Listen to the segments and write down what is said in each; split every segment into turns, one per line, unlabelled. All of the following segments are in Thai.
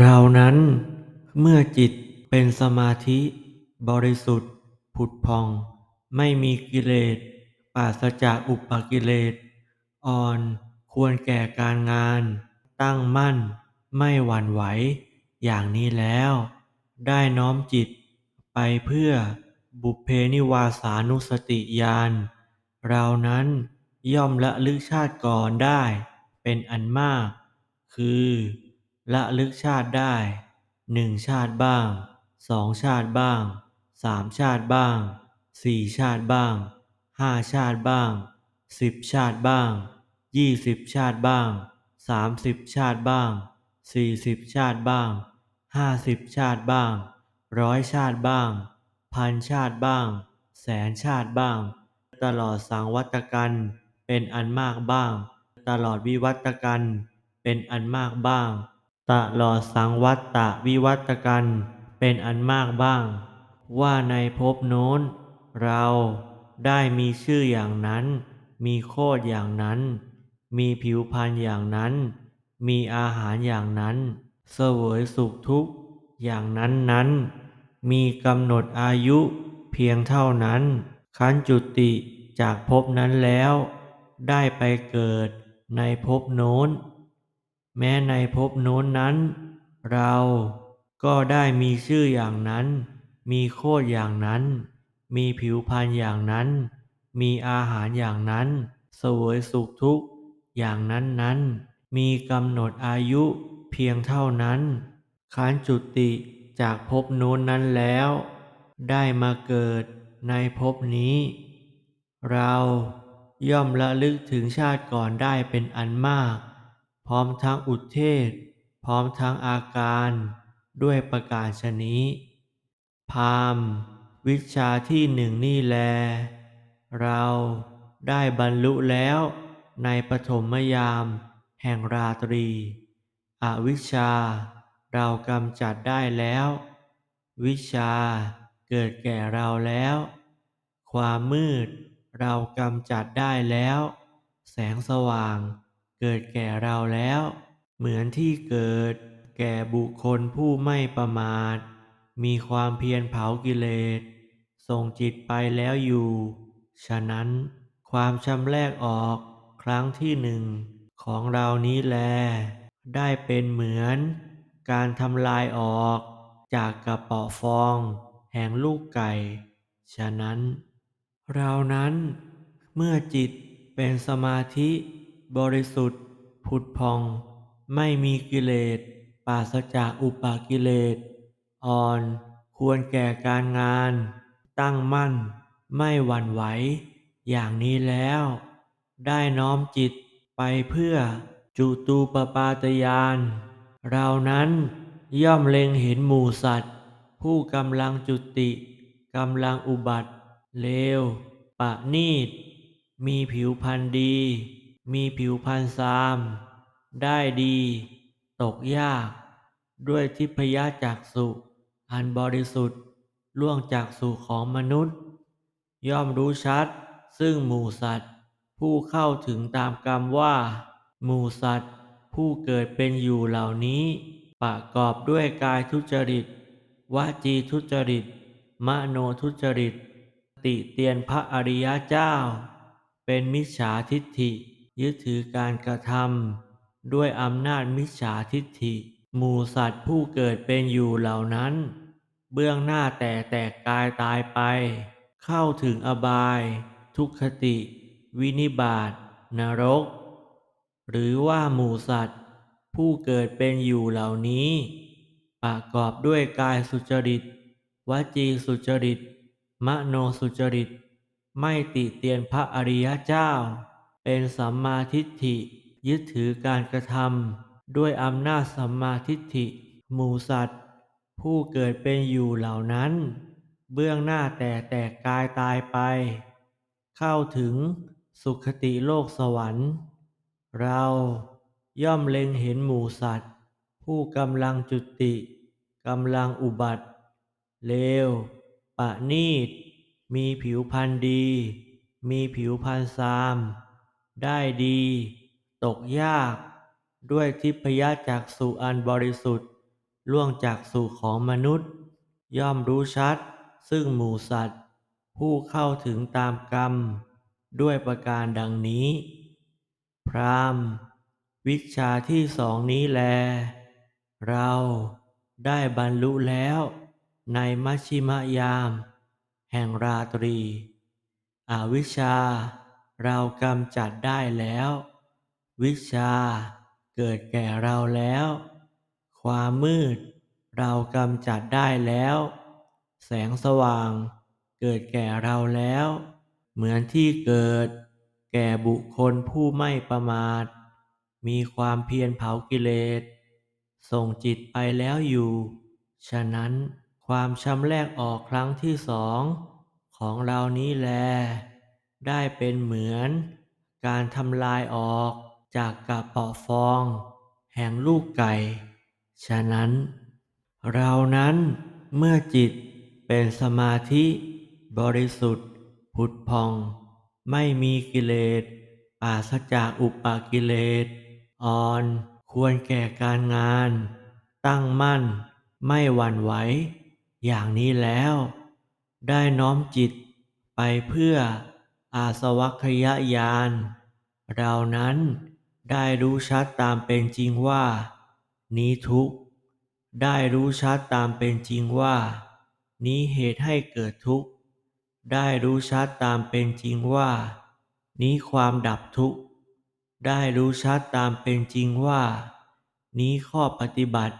เรานั้นเมื่อจิตเป็นสมาธิบริสุทธิ์ ผุดพอง ไม่มีกิเลสปราศจากอุปกิเลส อ่อนควรแก่การงาน ตั้งมั่น ไม่หวั่นไหว อย่างนี้แล้ว ได้น้อมจิตไปเพื่อบุพเพนิวาสานุสติญาณเรานั้นย่อมละลึกชาติก่อนได้ เป็นอันมาก คือ ละลึกชาติได้หนึ่งชาติบ้างสองชาติบ้างสามชาติบ้างสี่ชาติบ้างห้าชาติบ้างสิบชาติบ้างยี่สิบชาติบ้างสามสิบชาติบ้างสี่สิบชาติบ้างห้าสิบชาติบ้างร้อยชาติบ้าง พันชาติบ้าง แสนชาติบ้าง ตลอดสังวัตกันเป็นอันมากบ้าง ตลอดวิวัตกันเป็นอันมากบ้าง ตลอดสังวัตตะวิวัตกันเป็นอันมากบ้าง ว่าในภพโน้น เราได้มีชื่ออย่างนั้น มีโคดอย่างนั้น มีผิวพรรณอย่างนั้น มีอาหารอย่างนั้น เสวยสุขทุกข์อย่างนั้นนั้น มีกำหนดอายุเพียงเท่านั้นคันจุติจากภพนั้นแล้ว ได้ไปเกิดในภพโน้น แม้ในภพโน้นนั้น เราก็ได้มีชื่ออย่างนั้น มีโคดอย่างนั้น มีผิวพรรณอย่างนั้น มีอาหารอย่างนั้น เสวยสุขทุกข์อย่างนั้นนั้น มีกำหนดอายุเพียงเท่านั้นคันจุติจากภพโน้นนั้นแล้ว ได้มาเกิดในภพนี้ เราย่อมละลึกถึงชาติก่อนได้เป็นอันมาก ร้อมทั้งอุเทศ พร้อมทั้งอาการด้วยประการชนี้ พามวิชาที่หนึ่งนี่แล เราได้บรรลุแล้วในปฐมยามแห่งราตรี อวิชาเรากำจัดได้แล้ว วิชาเกิดแก่เราแล้ว ความมืดเรากำจัดได้แล้ว แสงสว่าง เกิดแก่เราแล้ว เหมือนที่เกิด แก่บุคคลผู้ไม่ประมาท มีความเพียรเผากิเลสส่งจิตไปแล้วอยู่ ฉะนั้น ความชำแรกออกครั้งที่หนึ่งของเรานี้แล ได้เป็นเหมือน การทำลายออกจากกระเป๋อฟอง แห่งลูกไก่ ฉะนั้น เรานั้นเมื่อจิตเป็นสมาธิ บริสุทธิ์ ผุดพอง ไม่มีกิเลสปราศจากอุปากิเลส อ่อน ควรแก่การงาน ตั้งมั่น ไม่หวั่นไหว อย่างนี้แล้ว ได้น้อมจิตไปเพื่อจุตูปปาตยาน เรานั้นย่อมเล็งเห็นหมู่สัตว์ ผู้กำลังจุติกำลังอุบัติ เลว ปะนีตมีผิวพรรณดี มีผิวพรรณซาม ได้ดี ตกยาก ด้วยทิพยจักษุอันบริสุทธิ์ล่วงจากสู่ของมนุษย์ ย่อมรู้ชัด ซึ่งหมู่สัตว์ ผู้เข้าถึงตามกรรมว่า หมู่สัตว์ ผู้เกิดเป็นอยู่เหล่านี้ ประกอบด้วยกายทุจริตวจีทุจริต มโนทุจริต ติเตียนพระอริยเจ้า เป็นมิจฉาทิฏฐิ ยึดถือการกระทำด้วยอำนาจมิจฉาทิฏฐิ หมู่สัตว์ผู้เกิดเป็นอยู่เหล่านั้น เบื้องหน้าแต่แตกกายตายไป เข้าถึงอบาย ทุกขติ วินิบาตนรก หรือว่าหมู่สัตว์ ผู้เกิดเป็นอยู่เหล่านี้ ประกอบด้วยกายสุจริต วจีสุจริต มโนสุจริต ไม่ติเตียนพระอริยเจ้า เป็นสัมมาทิฏฐิ ยึดถือการกระทำด้วยอำนาจสัมมาทิฏฐิ หมู่สัตว์ ผู้เกิดเป็นอยู่เหล่านั้น เบื้องหน้าแต่แตกกายตายไป เข้าถึงสุคติโลกสวรรค์ เราย่อมเล็งเห็นหมู่สัตว์ ผู้กำลังจุติกำลังอุบัติ เลว ปะนีตมีผิวพรรณดี มีผิวพรรณซาม ได้ดี ตกยาก ด้วยทิพยจักษุอันบริสุทธิ์ ล่วงจากสู่ของมนุษย์ ย่อมรู้ชัด ซึ่งหมู่สัตว์ ผู้เข้าถึงตามกรรม ด้วยประการดังนี้ พรามวิชาที่สองนี้แล เราได้บรรลุแล้วในมัชชิมยาม แห่งราตรี อวิชชา เรากำจัดได้แล้ว วิชาเกิดแก่เราแล้ว ความมืด เรากำจัดได้แล้ว แสงสว่าง เกิดแก่เราแล้ว เหมือนที่เกิด แก่บุคคลผู้ไม่ประมาท มีความเพียรเผากิเลส ส่งจิตไปแล้วอยู่ ฉะนั้นความชำแรกออกครั้งที่สองของเรานี้แล ได้เป็นเหมือน การทำลายออกจากกระเปาะฟอง แห่งลูกไก่ ฉะนั้น เรานั้นเมื่อจิตเป็นสมาธิบริสุทธิ์ ผุดพอง ไม่มีกิเลสปราศจากอุปากิเลสอ่อนควรแก่การงาน ตั้งมั่น ไม่หวั่นไหว อย่างนี้แล้ว ได้น้อมจิตไปเพื่อ อาสวัคยญาณเรานั้นได้รู้ชัดตามเป็นจริงว่า นี้ทุกข์ ได้รู้ชัดตามเป็นจริงว่า นี้เหตุให้เกิดทุกข์ ได้รู้ชัดตามเป็นจริงว่า นี้ความดับทุกข์ ได้รู้ชัดตามเป็นจริงว่า นี้ข้อปฏิบัติ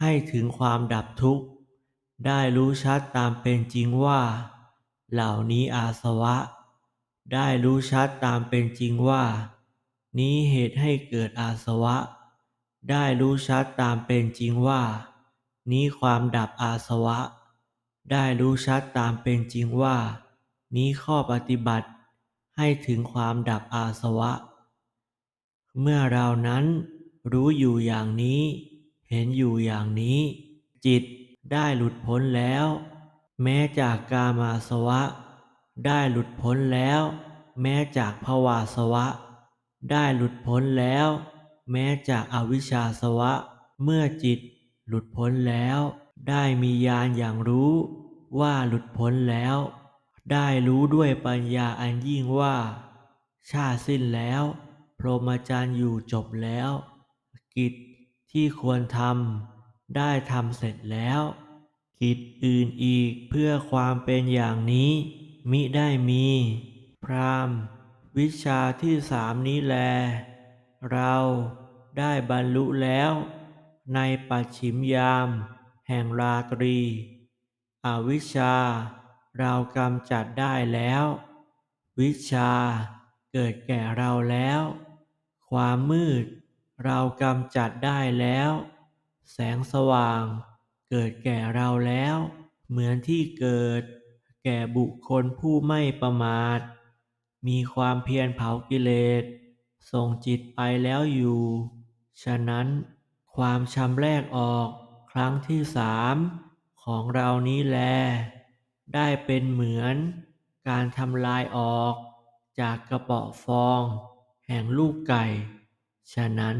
ให้ถึงความดับทุกข์ ได้รู้ชัดตามเป็นจริงว่า เหล่านี้อาสวะ ได้รู้ชัดตามเป็นจริงว่า นี้เหตุให้เกิดอาสวะ ได้รู้ชัดตามเป็นจริงว่า นี้ความดับอาสวะ ได้รู้ชัดตามเป็นจริงว่า นี้ข้อปฏิบัติให้ถึงความดับอาสวะ เมื่อเรานั้นรู้อยู่อย่างนี้ เห็นอยู่อย่างนี้ จิตได้หลุดพ้นแล้ว แม้จากกามาสวะ ได้หลุดพ้นแล้ว แม้จากภวาสวะ ได้หลุดพ้นแล้ว แม้จากอวิชชาสวะ เมื่อจิต หลุดพ้นแล้ว ได้มีญาณอย่างรู้ ว่าหลุดพ้นแล้ว ได้รู้ด้วยปัญญาอันยิ่งว่า ชาติสิ้นแล้ว พรหมจรรย์อยู่จบแล้ว กิจที่ควรทำได้ทำเสร็จแล้ว กิจอื่นอีกเพื่อความเป็นอย่างนี้ มิได้มี พรามวิชาที่สามนี้แล เราได้บรรลุแล้ว ในปัจฉิมยาม แห่งราตรี อวิชา เรากำจัดได้แล้ว วิชาเกิดแก่เราแล้ว ความมืด เรากำจัดได้แล้ว แสงสว่าง เกิดแก่เราแล้ว เหมือนที่เกิด แก่บุคคลผู้ไม่ประมาท มีความเพียรเผากิเลสส่งจิตไปแล้วอยู่ ฉะนั้นความชำแรกออกครั้งที่สามของเรานี้แล ได้เป็นเหมือนการทำลายออกจากกระเปาะฟอง แห่งลูกไก่ ฉะนั้น